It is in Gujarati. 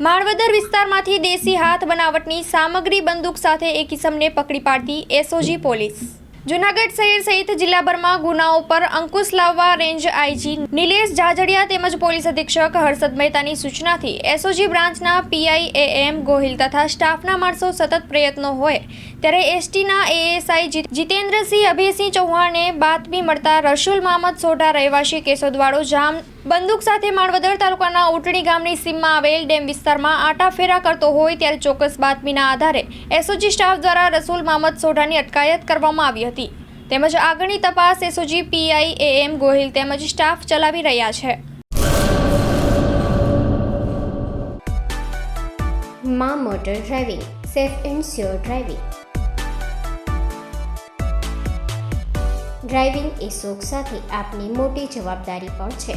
માળવદર વિસ્તારમાંથી દેશી હાથ બનાવટની સામગ્રી બંદૂક સાથે એક ઇસમને પકડી પાડતી એસઓજી પોલીસ. જુનાગઢ શહેર સહિત જિલ્લાભરમાં ગુનાઓ પર અંકુશ લાવવા રેન્જ આઈજી નિલેશ જાજડિયા તેમજ પોલીસ અધિક્ષક હર્ષદ મહેતાની સૂચનાથી એસઓજી બ્રાન્ચના પીઆઈ એએમ ગોહિલ તથા સ્ટાફના માણસો સતત પ્રયત્નો હોય ત્યારે એસટીના એએસઆઈ જીતેન્દ્રસિંહ અભયસિંહ ચૌહાણને બાતમી મળતા રસુલ મહમદ સોઢા રહેવાસી કેશોદવાડો જામ બંદૂક સાથે માળવદર તાલુકાના ઉટણી ગામની સીમમાં આવેલ ડેમ વિસ્તારમાં આટાફેરા કરતો હોય ત્યારે ચોક્કસ બાતમીના આધારે એસઓજી સ્ટાફ દ્વારા રસુલ મહમદ સોઢાની અટકાયત કરવામાં આવી હતી. તેમજ આગળની તપાસ એસઓજી પીઆઈ એએમ ગોહિલ તેમજ સ્ટાફ ચલાવી રહ્યા છે. મા motor driving, safe and sure driving. Driving એ શોખ સાથે આપની મોટી જવાબદારી પણ છે.